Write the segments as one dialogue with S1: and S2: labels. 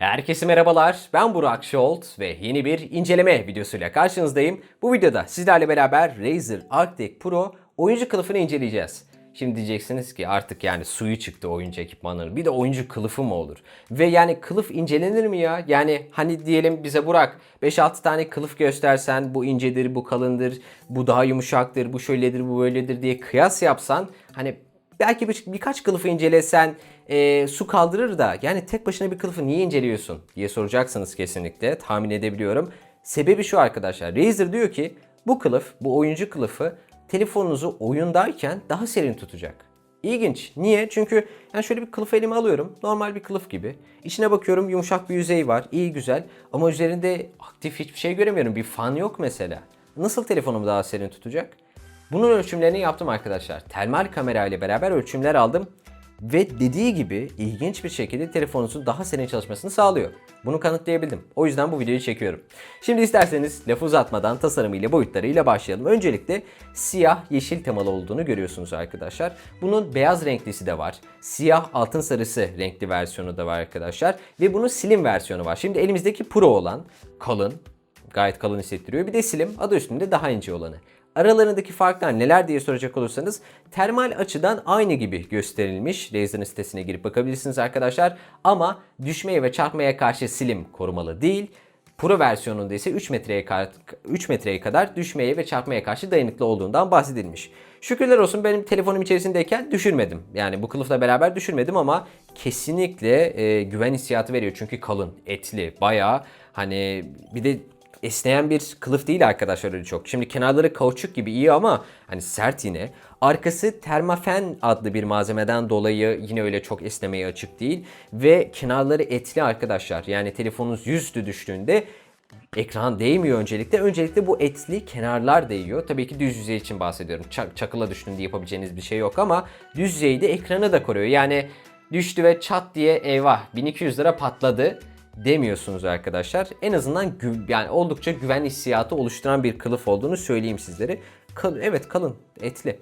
S1: Herkese merhabalar. Ben Burak Şolt ve yeni bir inceleme videosuyla karşınızdayım. Bu videoda sizlerle beraber Razer Arctic Pro oyuncu kılıfını inceleyeceğiz. Şimdi diyeceksiniz ki artık yani suyu çıktı oyuncu ekipmanları. Bir de oyuncu kılıfı mı olur? Ve yani kılıf incelenir mi ya? Yani hani diyelim bize Burak 5-6 tane kılıf göstersen bu incedir, bu kalındır, bu daha yumuşaktır, bu şöyledir, bu böyledir diye kıyas yapsan hani belki bir, birkaç kılıfı incelesen e, su kaldırır da yani tek başına bir kılıfı niye inceliyorsun diye soracaksınız kesinlikle tahmin edebiliyorum. Sebebi şu arkadaşlar Razer diyor ki bu kılıf bu oyuncu kılıfı telefonunuzu oyundayken daha serin tutacak. İlginç. Niye? Çünkü yani şöyle bir kılıf elime alıyorum. Normal bir kılıf gibi. İçine bakıyorum yumuşak bir yüzey var. iyi güzel. Ama üzerinde aktif hiçbir şey göremiyorum. Bir fan yok mesela. Nasıl telefonumu daha serin tutacak? Bunun ölçümlerini yaptım arkadaşlar. Termal kamera ile beraber ölçümler aldım. Ve dediği gibi ilginç bir şekilde telefonunuzun daha serin çalışmasını sağlıyor. Bunu kanıtlayabildim. O yüzden bu videoyu çekiyorum. Şimdi isterseniz lafı uzatmadan tasarımıyla boyutlarıyla başlayalım. Öncelikle siyah yeşil temalı olduğunu görüyorsunuz arkadaşlar. Bunun beyaz renklisi de var. Siyah altın sarısı renkli versiyonu da var arkadaşlar. Ve bunun slim versiyonu var. Şimdi elimizdeki Pro olan kalın, gayet kalın hissettiriyor. Bir de slim adı üstünde daha ince olanı. Aralarındaki farklar neler diye soracak olursanız termal açıdan aynı gibi gösterilmiş. Razer'ın sitesine girip bakabilirsiniz arkadaşlar. Ama düşmeye ve çarpmaya karşı silim korumalı değil. Pro versiyonunda ise 3 metreye, 3 metreye kadar düşmeye ve çarpmaya karşı dayanıklı olduğundan bahsedilmiş. Şükürler olsun benim telefonum içerisindeyken düşürmedim. Yani bu kılıfla beraber düşürmedim ama kesinlikle e, güven hissiyatı veriyor. Çünkü kalın, etli, bayağı hani bir de esneyen bir kılıf değil arkadaşlar öyle çok. Şimdi kenarları kauçuk gibi iyi ama hani sert yine. Arkası termafen adlı bir malzemeden dolayı yine öyle çok esnemeye açık değil. Ve kenarları etli arkadaşlar. Yani telefonunuz yüzüstü düştüğünde ekran değmiyor öncelikle. Öncelikle bu etli kenarlar değiyor. Tabii ki düz yüzey için bahsediyorum. Ç- çakıla düştüğünde yapabileceğiniz bir şey yok ama düz yüzeyde ekranı da koruyor. Yani düştü ve çat diye eyvah 1200 lira patladı demiyorsunuz arkadaşlar. En azından yani oldukça güven hissiyatı oluşturan bir kılıf olduğunu söyleyeyim sizlere. Kal- evet kalın, etli.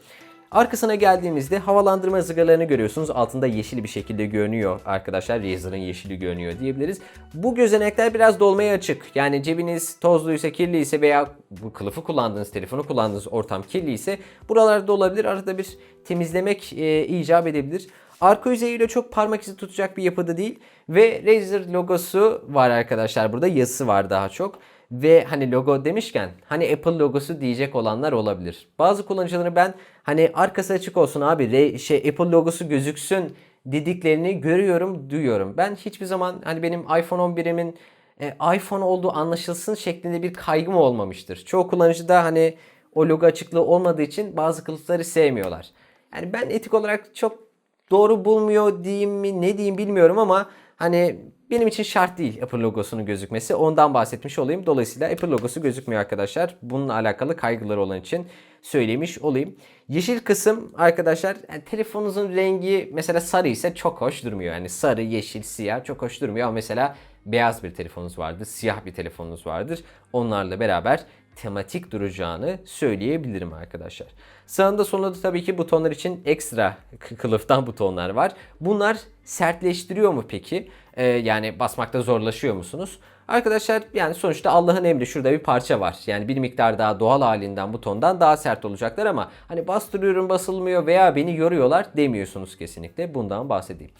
S1: Arkasına geldiğimizde havalandırma ızgaralarını görüyorsunuz. Altında yeşil bir şekilde görünüyor arkadaşlar. Razer'ın yeşili görünüyor diyebiliriz. Bu gözenekler biraz dolmaya açık. Yani cebiniz tozluysa, kirliyse veya bu kılıfı kullandığınız, telefonu kullandığınız ortam kirliyse buralarda olabilir. Arada bir temizlemek e, icap edebilir. Arka yüzeyiyle çok parmak izi tutacak bir yapıda değil. Ve Razer logosu var arkadaşlar burada. Yazısı var daha çok. Ve hani logo demişken hani Apple logosu diyecek olanlar olabilir. Bazı kullanıcıları ben hani arkası açık olsun abi re- şey Apple logosu gözüksün dediklerini görüyorum, duyuyorum. Ben hiçbir zaman hani benim iPhone 11'imin e, iPhone olduğu anlaşılsın şeklinde bir kaygım olmamıştır. Çoğu kullanıcı da hani o logo açıklığı olmadığı için bazı kılıfları sevmiyorlar. Yani ben etik olarak çok doğru bulmuyor diyeyim mi ne diyeyim bilmiyorum ama hani benim için şart değil Apple logosunun gözükmesi. Ondan bahsetmiş olayım. Dolayısıyla Apple logosu gözükmüyor arkadaşlar. Bununla alakalı kaygıları olan için söylemiş olayım. Yeşil kısım arkadaşlar yani telefonunuzun rengi mesela sarı ise çok hoş durmuyor. Yani sarı, yeşil, siyah çok hoş durmuyor ama mesela beyaz bir telefonunuz vardır, siyah bir telefonunuz vardır. Onlarla beraber tematik duracağını söyleyebilirim arkadaşlar. Sağında solunda da tabii ki butonlar için ekstra kılıftan butonlar var. Bunlar sertleştiriyor mu peki? Ee, yani basmakta zorlaşıyor musunuz? Arkadaşlar yani sonuçta Allah'ın emri şurada bir parça var. Yani bir miktar daha doğal halinden butondan daha sert olacaklar ama hani bastırıyorum basılmıyor veya beni yoruyorlar demiyorsunuz kesinlikle. Bundan bahsedeyim.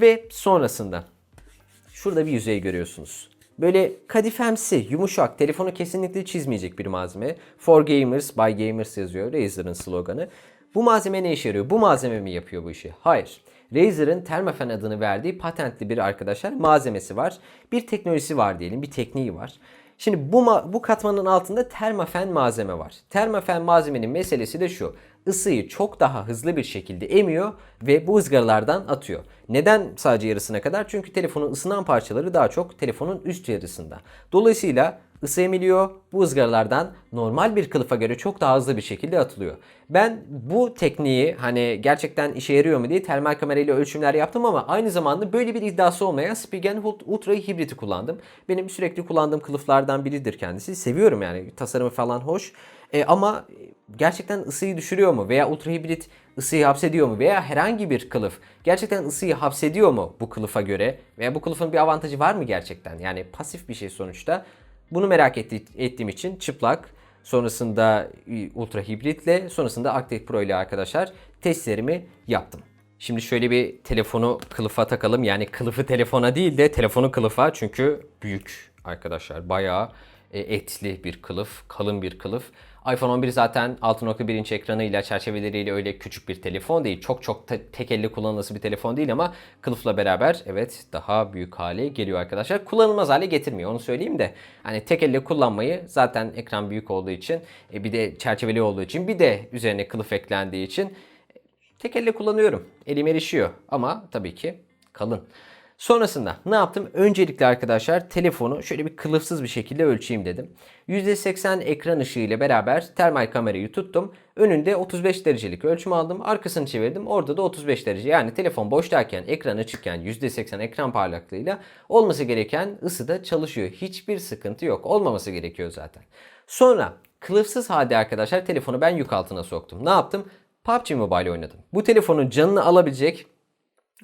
S1: Ve sonrasında şurada bir yüzey görüyorsunuz. Böyle kadifemsi, yumuşak, telefonu kesinlikle çizmeyecek bir malzeme. For Gamers, by Gamers yazıyor Razer'ın sloganı. Bu malzeme ne işe yarıyor? Bu malzeme mi yapıyor bu işi? Hayır. Razer'ın Thermafen adını verdiği patentli bir arkadaşlar malzemesi var. Bir teknolojisi var diyelim, bir tekniği var. Şimdi bu, bu katmanın altında termafen malzeme var. Termafen malzemenin meselesi de şu. Isıyı çok daha hızlı bir şekilde emiyor ve bu ızgaralardan atıyor. Neden sadece yarısına kadar? Çünkü telefonun ısınan parçaları daha çok telefonun üst yarısında. Dolayısıyla ısı emiliyor. Bu ızgaralardan normal bir kılıfa göre çok daha hızlı bir şekilde atılıyor. Ben bu tekniği hani gerçekten işe yarıyor mu diye termal kamerayla ölçümler yaptım ama aynı zamanda böyle bir iddiası olmayan Spigen Ultra Hybrid'i kullandım. Benim sürekli kullandığım kılıflardan biridir kendisi. Seviyorum yani tasarımı falan hoş. E, ama gerçekten ısıyı düşürüyor mu? Veya ultra hibrit ısıyı hapsediyor mu? Veya herhangi bir kılıf gerçekten ısıyı hapsediyor mu bu kılıfa göre? Veya bu kılıfın bir avantajı var mı gerçekten? Yani pasif bir şey sonuçta. Bunu merak etti, ettiğim için çıplak, sonrasında e, ultra hibritle, sonrasında Active Pro ile arkadaşlar testlerimi yaptım. Şimdi şöyle bir telefonu kılıfa takalım. Yani kılıfı telefona değil de telefonu kılıfa çünkü büyük arkadaşlar. Bayağı etli bir kılıf, kalın bir kılıf. iPhone 11 zaten 6.1 inç ekranıyla, çerçeveleriyle öyle küçük bir telefon değil. Çok çok te- tek elle kullanılması bir telefon değil ama kılıfla beraber evet daha büyük hale geliyor arkadaşlar. Kullanılmaz hale getirmiyor onu söyleyeyim de. Hani tek elle kullanmayı zaten ekran büyük olduğu için e, bir de çerçeveli olduğu için bir de üzerine kılıf eklendiği için Tek elle kullanıyorum. Elim erişiyor ama tabii ki kalın. Sonrasında ne yaptım? Öncelikle arkadaşlar telefonu şöyle bir kılıfsız bir şekilde ölçeyim dedim. %80 ekran ışığı ile beraber termal kamerayı tuttum. Önünde 35 derecelik ölçüm aldım. Arkasını çevirdim. Orada da 35 derece. Yani telefon boştayken, ekran açıkken %80 ekran parlaklığıyla olması gereken ısıda çalışıyor. Hiçbir sıkıntı yok. Olmaması gerekiyor zaten. Sonra kılıfsız halde arkadaşlar telefonu ben yük altına soktum. Ne yaptım? PUBG Mobile oynadım. Bu telefonun canını alabilecek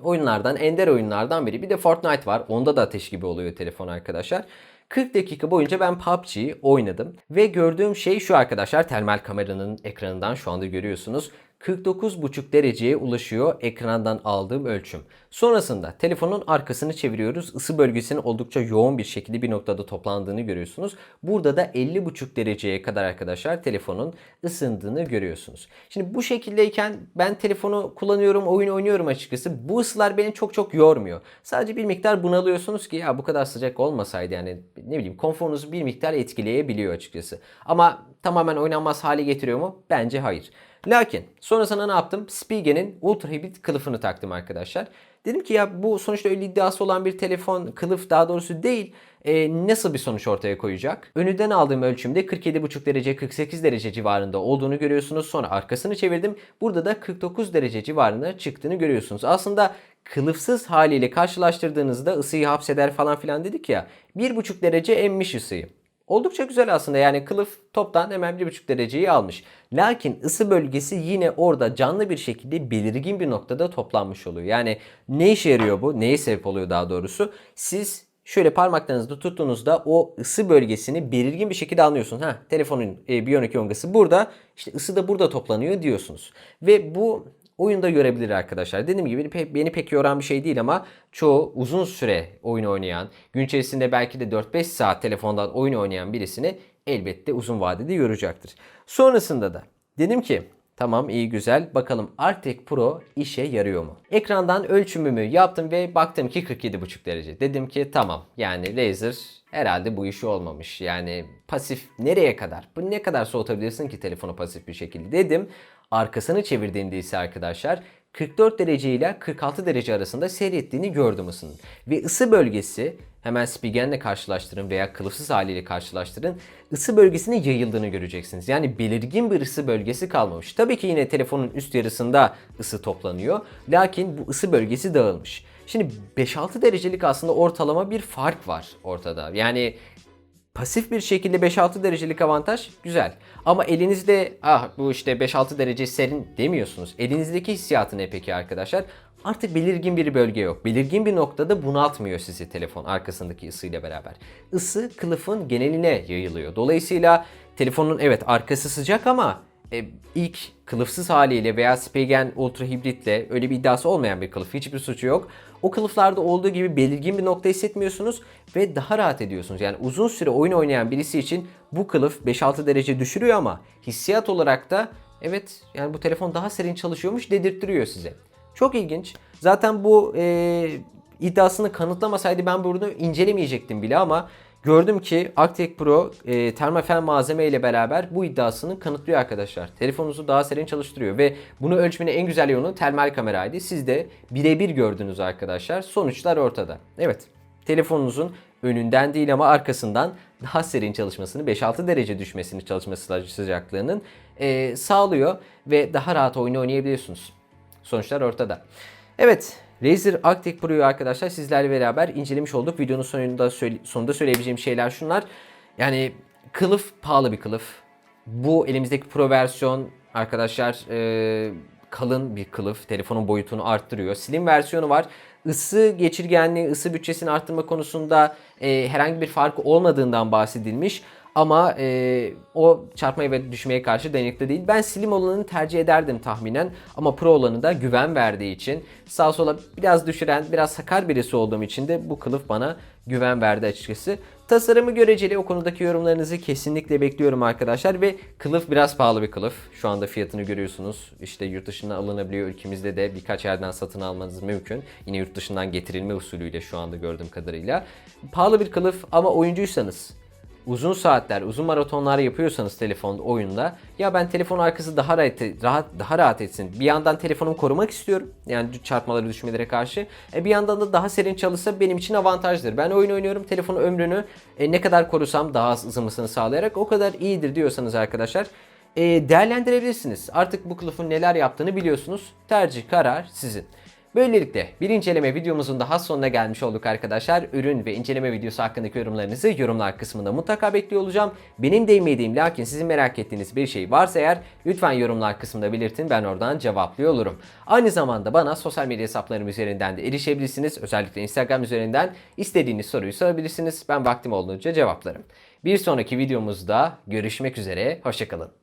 S1: oyunlardan, ender oyunlardan biri. Bir de Fortnite var. Onda da ateş gibi oluyor telefon arkadaşlar. 40 dakika boyunca ben PUBG'yi oynadım. Ve gördüğüm şey şu arkadaşlar. Termal kameranın ekranından şu anda görüyorsunuz. 49,5 dereceye ulaşıyor ekrandan aldığım ölçüm. Sonrasında telefonun arkasını çeviriyoruz. Isı bölgesinin oldukça yoğun bir şekilde bir noktada toplandığını görüyorsunuz. Burada da 50,5 dereceye kadar arkadaşlar telefonun ısındığını görüyorsunuz. Şimdi bu şekildeyken ben telefonu kullanıyorum, oyun oynuyorum açıkçası. Bu ısılar beni çok çok yormuyor. Sadece bir miktar bunalıyorsunuz ki ya bu kadar sıcak olmasaydı yani ne bileyim konforunuzu bir miktar etkileyebiliyor açıkçası. Ama tamamen oynanmaz hale getiriyor mu? Bence hayır. Lakin sonrasında ne yaptım? Spige'nin Ultra Hibrit kılıfını taktım arkadaşlar. Dedim ki ya bu sonuçta öyle iddiası olan bir telefon kılıf daha doğrusu değil. E, nasıl bir sonuç ortaya koyacak? Önünden aldığım ölçümde 47,5 derece 48 derece civarında olduğunu görüyorsunuz. Sonra arkasını çevirdim. Burada da 49 derece civarına çıktığını görüyorsunuz. Aslında kılıfsız haliyle karşılaştırdığınızda ısıyı hapseder falan filan dedik ya. 1,5 derece emmiş ısıyı. Oldukça güzel aslında yani kılıf toptan hemen 1,5 dereceyi almış. Lakin ısı bölgesi yine orada canlı bir şekilde belirgin bir noktada toplanmış oluyor. Yani ne işe yarıyor bu? Neye sebep oluyor daha doğrusu? Siz şöyle parmaklarınızda tuttuğunuzda o ısı bölgesini belirgin bir şekilde anlıyorsunuz. Ha telefonun e, Bionic yongası burada işte ısı da burada toplanıyor diyorsunuz. Ve bu oyunda görebilir arkadaşlar. Dediğim gibi beni, pek yoran bir şey değil ama çoğu uzun süre oyun oynayan, gün içerisinde belki de 4-5 saat telefondan oyun oynayan birisini elbette uzun vadede yoracaktır. Sonrasında da dedim ki Tamam iyi güzel. Bakalım Arctic Pro işe yarıyor mu? Ekrandan ölçümümü yaptım ve baktım ki 47,5 derece. Dedim ki tamam yani Razer herhalde bu işi olmamış. Yani pasif nereye kadar? Bu ne kadar soğutabilirsin ki telefonu pasif bir şekilde dedim. Arkasını çevirdiğimde ise arkadaşlar 44 derece ile 46 derece arasında seyrettiğini gördüm ısının. Ve ısı bölgesi hemen Spigen'le karşılaştırın veya kılıfsız haliyle karşılaştırın. Isı bölgesine yayıldığını göreceksiniz. Yani belirgin bir ısı bölgesi kalmamış. Tabii ki yine telefonun üst yarısında ısı toplanıyor. Lakin bu ısı bölgesi dağılmış. Şimdi 5-6 derecelik aslında ortalama bir fark var ortada. Yani pasif bir şekilde 5-6 derecelik avantaj güzel. Ama elinizde ah bu işte 5-6 derece serin demiyorsunuz. Elinizdeki hissiyatı ne peki arkadaşlar? Artık belirgin bir bölge yok. Belirgin bir noktada bunaltmıyor sizi telefon arkasındaki ısıyla beraber. Isı kılıfın geneline yayılıyor. Dolayısıyla telefonun evet arkası sıcak ama e, ilk kılıfsız haliyle veya Spigen Ultra Hibrit'le öyle bir iddiası olmayan bir kılıf. Hiçbir suçu yok. O kılıflarda olduğu gibi belirgin bir nokta hissetmiyorsunuz ve daha rahat ediyorsunuz. Yani uzun süre oyun oynayan birisi için bu kılıf 5-6 derece düşürüyor ama hissiyat olarak da evet yani bu telefon daha serin çalışıyormuş dedirttiriyor size. Çok ilginç. Zaten bu e, iddiasını kanıtlamasaydı ben bunu incelemeyecektim bile ama gördüm ki Actec Pro e, termofen malzeme ile beraber bu iddiasını kanıtlıyor arkadaşlar. Telefonunuzu daha serin çalıştırıyor ve bunu ölçmenin en güzel yolu termal kameraydı. Siz de birebir gördünüz arkadaşlar. Sonuçlar ortada. Evet telefonunuzun önünden değil ama arkasından daha serin çalışmasını 5-6 derece düşmesini çalışması sıcaklığının e, sağlıyor ve daha rahat oyun oynayabiliyorsunuz. Sonuçlar ortada. Evet Razer Arctic Pro'yu arkadaşlar sizlerle beraber incelemiş olduk. Videonun sonunda, söyle, sonunda söyleyebileceğim şeyler şunlar. Yani kılıf pahalı bir kılıf. Bu elimizdeki Pro versiyon arkadaşlar e, kalın bir kılıf. Telefonun boyutunu arttırıyor. Slim versiyonu var. Isı geçirgenliği, ısı bütçesini arttırma konusunda e, herhangi bir farkı olmadığından bahsedilmiş. Ama e, o çarpmaya ve düşmeye karşı dayanıklı değil. Ben slim olanını tercih ederdim tahminen. Ama pro olanı da güven verdiği için sağ sola biraz düşüren, biraz sakar birisi olduğum için de bu kılıf bana güven verdi açıkçası. Tasarımı göreceli o konudaki yorumlarınızı kesinlikle bekliyorum arkadaşlar ve kılıf biraz pahalı bir kılıf. Şu anda fiyatını görüyorsunuz. İşte yurt dışından alınabiliyor. Ülkemizde de birkaç yerden satın almanız mümkün. Yine yurt dışından getirilme usulüyle şu anda gördüğüm kadarıyla. Pahalı bir kılıf ama oyuncuysanız uzun saatler, uzun maratonlar yapıyorsanız telefon oyunda ya ben telefon arkası daha rahat, rahat daha rahat etsin. Bir yandan telefonumu korumak istiyorum. Yani çarpmaları, düşmelere karşı. E bir yandan da daha serin çalışsa benim için avantajdır. Ben oyun oynuyorum. Telefonu ömrünü e, ne kadar korusam daha az ızınmasını sağlayarak o kadar iyidir diyorsanız arkadaşlar e, değerlendirebilirsiniz. Artık bu kılıfın neler yaptığını biliyorsunuz. Tercih, karar sizin. Böylelikle bir inceleme videomuzun daha sonuna gelmiş olduk arkadaşlar. Ürün ve inceleme videosu hakkındaki yorumlarınızı yorumlar kısmında mutlaka bekliyor olacağım. Benim değinmediğim lakin sizin merak ettiğiniz bir şey varsa eğer lütfen yorumlar kısmında belirtin ben oradan cevaplıyor olurum. Aynı zamanda bana sosyal medya hesaplarım üzerinden de erişebilirsiniz. Özellikle Instagram üzerinden istediğiniz soruyu sorabilirsiniz. Ben vaktim olduğunca cevaplarım. Bir sonraki videomuzda görüşmek üzere. Hoşçakalın.